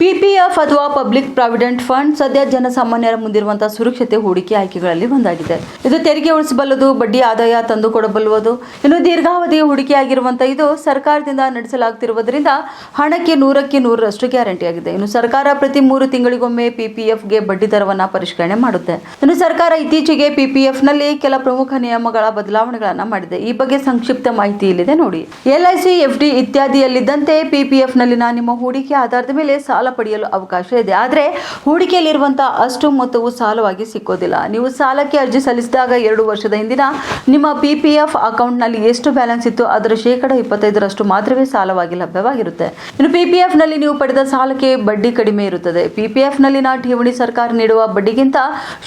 PPF ಅಥವಾ public provident fund ಸದ್ಯ ಜನಸಾಮಾನ್ಯರ ಮುಂದಿರುವಂತಹ ಸುರಕ್ಷತೆ ಹೂಡಿಕೆ ಆಯ್ಕೆಗಳಲ್ಲಿ ಒಂದಾಗಿದೆ. ಇದು ತೆರಿಗೆ ಉಳಿಸಬಲ್ಲದು, ಬಡ್ಡಿ ಆದಾಯ ತಂದುಕೊಡಬಲ್ಲುವುದು ಇನ್ನು ದೀರ್ಘಾವಧಿಯ ಹೂಡಿಕೆಯಾಗಿರುವಂತಹ ಇದು ಸರ್ಕಾರದಿಂದ ನಡೆಸಲಾಗುತ್ತಿರುವುದರಿಂದ ಹಣಕ್ಕೆ ನೂರಕ್ಕೆ ನೂರರಷ್ಟು ಗ್ಯಾರಂಟಿ ಆಗಿದೆ. ಇನ್ನು ಸರ್ಕಾರ ಪ್ರತಿ ಮೂರು ತಿಂಗಳಿಗೊಮ್ಮೆ ಪಿಪಿಎಫ್ಗೆ ಬಡ್ಡಿ ದರವನ್ನು ಪರಿಷ್ಕರಣೆ ಮಾಡುತ್ತೆ. ಇನ್ನು ಸರ್ಕಾರ ಇತ್ತೀಚೆಗೆ ಪಿಪಿಎಫ್ನಲ್ಲಿ ಕೆಲ ಪ್ರಮುಖ ನಿಯಮಗಳ ಬದಲಾವಣೆಗಳನ್ನು ಮಾಡಿದೆ. ಈ ಬಗ್ಗೆ ಸಂಕ್ಷಿಪ್ತ ಮಾಹಿತಿ ಇಲ್ಲಿದೆ ನೋಡಿ. ಎಲ್ಐಸಿ ಎಫ್ಡಿ ಇತ್ಯಾದಿಯಲ್ಲಿದ್ದಂತೆ ಪಿಪಿಎಫ್ನಲ್ಲಿನ ನಿಮ್ಮ ಹೂಡಿಕೆ ಆಧಾರದ ಮೇಲೆ ಸಾಲ ಪಡೆಯಲು ಅವಕಾಶ ಇದೆ. ಆದರೆ ಹೂಡಿಕೆಯಲ್ಲಿರುವಂಥ ಅಷ್ಟು ಮೊತ್ತವು ಸಾಲವಾಗಿ ಸಿಕ್ಕೋದಿಲ್ಲ. ನೀವು ಸಾಲಕ್ಕೆ ಅರ್ಜಿ ಸಲ್ಲಿಸಿದಾಗ ಎರಡು ವರ್ಷದ ಹಿಂದಿನ ನಿಮ್ಮ ಪಿ ಪಿ ಎಫ್ ಅಕೌಂಟ್ನಲ್ಲಿ ಎಷ್ಟು ಬ್ಯಾಲೆನ್ಸ್ ಇತ್ತು? ಅದರ ಶೇಕಡ ಇಪ್ಪತ್ತೈದರಷ್ಟು ಮಾತ್ರವೇ ಸಾಲವಾಗಿ ಲಭ್ಯವಾಗಿರುತ್ತೆ. ಇನ್ನು ಪಿಪಿಎಫ್ನಲ್ಲಿ ನೀವು ಪಡೆದ ಸಾಲಕ್ಕೆ ಬಡ್ಡಿ ಕಡಿಮೆ ಇರುತ್ತದೆ. ಪಿಪಿಎಫ್ ಎಫ್ನಲ್ಲಿನ ಠೇವಣಿ ಸರ್ಕಾರ ನೀಡುವ ಬಡ್ಡಿಗಿಂತ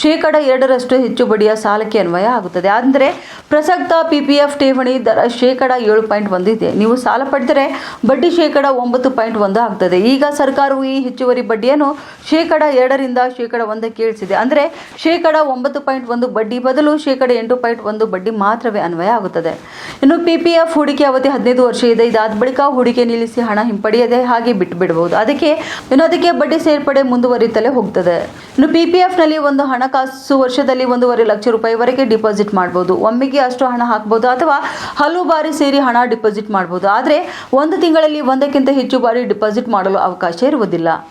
ಶೇಕಡ ಎರಡರಷ್ಟು ಹೆಚ್ಚು ಬಡ್ಡಿಯ ಸಾಲಕ್ಕೆ ಅನ್ವಯ ಆಗುತ್ತದೆ. ಅಂದರೆ ಪ್ರಸಕ್ತ ಪಿ ಪಿ ಎಫ್ ಠೇವಣಿ ದರ ಶೇಕಡ ಏಳು ಪಾಯಿಂಟ್ ಒಂದು ಇದೆ. ನೀವು ಸಾಲ ಪಡೆದರೆ ಬಡ್ಡಿ ಶೇಕಡ ಒಂಬತ್ತು ಪಾಯಿಂಟ್ ಒಂದು ಆಗ್ತದೆ. ಈಗ ಸರ್ಕಾರವು ಹೆಚ್ಚುವರಿ ಬಡ್ಡಿಯನ್ನು ಶೇಕಡ ಎರಡರಿಂದ ಶೇಕಡ ಒಂದಕ್ಕೆ ಇಳಿಸಿದೆ. ಅಂದರೆ ಶೇಕಡ ಒಂಬತ್ತು ಪಾಯಿಂಟ್ ಒಂದು ಬಡ್ಡಿ ಬದಲು ಶೇಕಡ ಎಂಟು ಪಾಯಿಂಟ್ ಒಂದು ಬಡ್ಡಿ ಮಾತ್ರವೇ ಅನ್ವಯ ಆಗುತ್ತದೆ. ಇನ್ನು ಪಿಪಿಎಫ್ ಹೂಡಿಕೆ ಅವಧಿ ಹದಿನೈದು ವರ್ಷ ಇದೆ. ಇದಾದ ಬಳಿಕ ಹೂಡಿಕೆ ನಿಲ್ಲಿಸಿ ಹಣ ಹಿಂಪಡೆಯದೆ ಹಾಗೆ ಬಿಟ್ಟು ಬಿಡಬಹುದು ಅದಕ್ಕೆ, ಇನ್ನು ಅದಕ್ಕೆ ಬಡ್ಡಿ ಸೇರ್ಪಡೆ ಮುಂದುವರಿಯುತ್ತಲೇ ಹೋಗ್ತದೆ. ಇನ್ನು ಪಿಪಿಎಫ್ನಲ್ಲಿ ಒಂದು ಹಣಕಾಸು ವರ್ಷದಲ್ಲಿ ಒಂದೂವರೆ ಲಕ್ಷ ರೂಪಾಯಿವರೆಗೆ ಡಿಪಾಸಿಟ್ ಮಾಡಬಹುದು ಒಮ್ಮೆಗೆ ಅಷ್ಟು ಹಣ ಹಾಕಬಹುದು ಅಥವಾ ಹಲವು ಬಾರಿ ಸೇರಿ ಹಣ ಡಿಪಾಸಿಟ್ ಮಾಡಬಹುದು ಆದರೆ ಒಂದು ತಿಂಗಳಲ್ಲಿ ಒಂದಕ್ಕಿಂತ ಹೆಚ್ಚು ಬಾರಿ ಡಿಪಾಸಿಟ್ ಮಾಡಲು ಅವಕಾಶ ಇರುವುದಿಲ್ಲ. ಗೊತ್ತಿಲ್ಲ